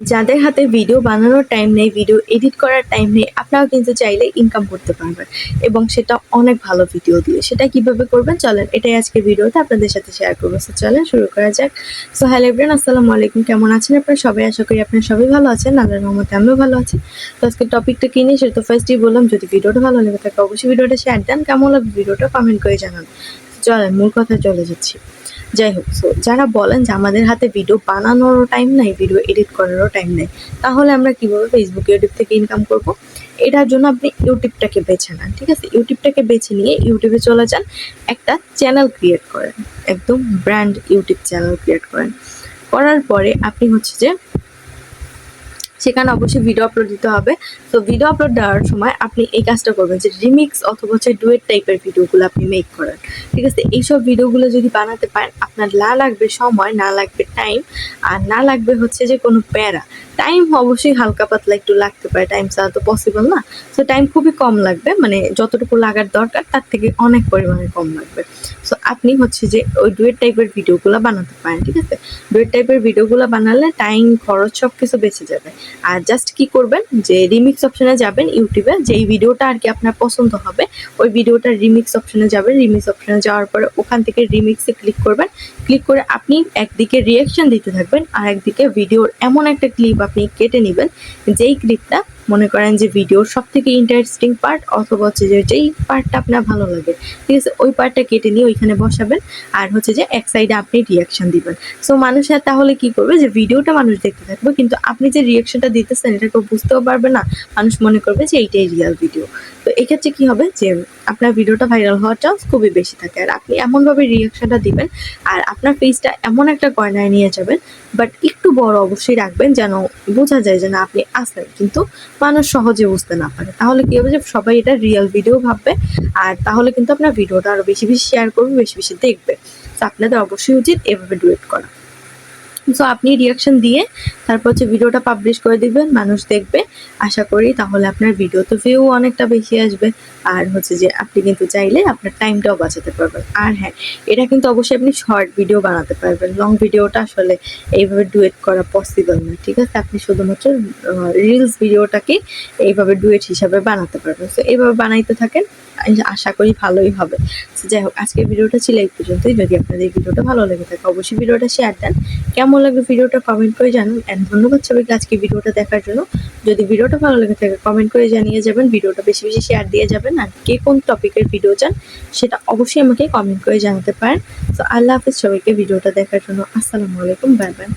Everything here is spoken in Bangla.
যাদের হাতে ভিডিও বানানোর টাইম নেই ভিডিও এডিট করার টাইম নেই, আপনারাও কিন্তু চাইলে ইনকাম করতে পারবেন এবং সেটা অনেক ভালো ভিডিও দিয়ে। সেটা কীভাবে করবেন? চলেন, এটাই আজকে ভিডিওতে আপনাদের সাথে শেয়ার করব। সো চলেন, শুরু করা যাক। সো হ্যালো এভরিয়ান আসসালামু আলাইকুম। কেমন আছেন আপনারা? সবাই আশা করি আপনারা সবাই ভালো আছেন। আল্লাহর রহমতে আমিও ভালো আছি। তো আজকে টপিকটা কিনে সেটা তো ফার্স্টই বললাম, যদি ভিডিওটা ভালো লেগে থাকে, অবশ্যই ভিডিওটা শেয়ার দেন। কেমন লাগবে ভিডিওটা কমেন্ট করে জানান। চলেন, মূল কথা চলে যাচ্ছি। যাই হোক সো যারা বলেন যে আমাদের হাতে ভিডিও বানানোরও টাইম নাই ভিডিও এডিট করারও টাইম নেই, তাহলে আমরা কীভাবে ফেসবুক ইউটিউব থেকে ইনকাম করব? এটার জন্য আপনি ইউটিউবটাকে বেছে নেন, ঠিক আছে? ইউটিউবটাকে বেছে নিয়ে ইউটিউবে চলে যান, একটা চ্যানেল ক্রিয়েট করেন, একদম ব্র্যান্ড ইউটিউব চ্যানেল ক্রিয়েট করেন। করার পরে আপনি হচ্ছে যে সেখানে অবশ্যই ভিডিও আপলোড দিতে হবে। তো ভিডিও আপলোড দেওয়ার সময় আপনি এই কাজটা করবেন যে রিমিক্স অথবা হচ্ছে ডুয়েট টাইপের ভিডিওগুলো আপনি মেক করেন। ঠিক আছে? এইসব ভিডিওগুলো যদি বানাতে পারেন, আপনার না লাগবে সময়, না লাগবে টাইম আর না লাগবে হচ্ছে যে কোনো প্যারা। টাইম অবশ্যই হালকা পাতলা একটু লাগতে পারে টাইম ছাড়া তো পসিবল না। তো টাইম খুবই কম লাগবে মানে যতটুকু লাগার দরকার, তার থেকে অনেক পরিমাণে কম লাগবে। সো আপনি হচ্ছে যে ওই ডুয়েট টাইপের ভিডিওগুলো বানাতে পারেন, ঠিক আছে? ডুয়েট টাইপের ভিডিওগুলো বানালে টাইম খরচ সব কিছু বেঁচে যাবে। আর জাস্ট কি করবেন? যে রিমিক্স অপশনে যাবেন ইউটিউবে, যেই ভিডিওটা আর কি আপনার পছন্দ হবে, ওই ভিডিওটার রিমিক্স অপশনে যাবেন। রিমিক্স অপশনে যাওয়ার পরে ওখান থেকে রিমিক্সে ক্লিক করবেন। ক্লিক করে আপনি একদিকে রিয়াকশন দিতে থাকবেন আর একদিকে ভিডিওর এমন একটা ক্লিপ আপনি কেটে নেবেন, যেই ক্লিপটা মনে করেন যে ভিডিওর সব থেকে ইন্টারেস্টিং পার্ট অথবা হচ্ছে যে যেই পার্টটা আপনার ভালো লাগে। ঠিক আছে, ওই পার্টটা কেটে নিয়ে ওইখানে বসাবেন আর হচ্ছে যে এক সাইডে আপনি রিয়াকশন দিবেন। সো মানুষের তাহলে কি করবে যে ভিডিওটা মানুষ দেখতে থাকবে, কিন্তু আপনি যে রিয়াকশনটা দিতেছেন, এটা কেউ বুঝতেও পারবে না। মানুষ মনে করবে যে এইটাই রিয়াল ভিডিও তো এক্ষেত্রে কি হবে যে, আপনার ভিডিওটা ভাইরাল হওয়ার চান্স খুবই বেশি থাকে। আর আপনি এমনভাবে রিয়াকশনটা দিবেন, আর আপনার ফেসটা এমন একটা কর্নায় নিয়ে যাবেন বাট একটু বড় অবশ্যই রাখবেন যেন বোঝা যায় যে, না, আপনি আসলেন কিন্তু মানুষ সহজে বুঝতে না পারে। তাহলে কি হবে যে, সবাই এটা রিয়েল ভিডিও ভাববে, আর তাহলে কিন্তু আপনার ভিডিওটা আরও বেশি বেশি শেয়ার করবে, বেশি বেশি দেখবে। তো আপনাদের অবশ্যই উচিত এভাবে ডুয়েট করা। সো আপনি রিয়াকশন দিয়ে তারপর হচ্ছে ভিডিওটা পাবলিশ করে দিবেন মানুষ দেখবে। আশা করি তাহলে আপনার ভিডিওতে ভিউ অনেকটা বেশি আসবে। আর হচ্ছে যে আপনি কিন্তু চাইলে আপনার টাইমটাও বাঁচাতে পারবেন। আর হ্যাঁ এটা কিন্তু অবশ্যই আপনি শর্ট ভিডিও বানাতে পারবেন। লং ভিডিওটা আসলে এইভাবে ডুয়েট করা পসিবল না, ঠিক আছে? আপনি শুধুমাত্র রিলস ভিডিওটাকে এইভাবে ডুয়েট হিসাবে বানাতে পারবেন। সো এইভাবে বানাইতে থাকেন। আশা করি ভালোই হবে। যাই হোক, আজকের ভিডিওটা ছিল এই পর্যন্তই। যদি আপনাদের ভিডিওটা ভালো লেগে থাকে, অবশ্যই ভিডিওটা শেয়ার দেন। কেমন লাগবে ভিডিওটা কমেন্ট করে জানান। অ্যান্ড ধন্যবাদ সবাইকে আজকে ভিডিওটা দেখার জন্য। যদি ভিডিওটা ভালো লেগে থাকে কমেন্ট করে জানিয়ে যাবেন, ভিডিওটা বেশি বেশি শেয়ার দিয়ে যাবেন। আর কে কোন টপিকের ভিডিও চান, সেটা অবশ্যই আমাকে কমেন্ট করে জানাতে পারেন। তো আল্লাহ হাফিজ সবাইকে ভিডিওটা দেখার জন্য। আসসালামু আলাইকুম বাই বাই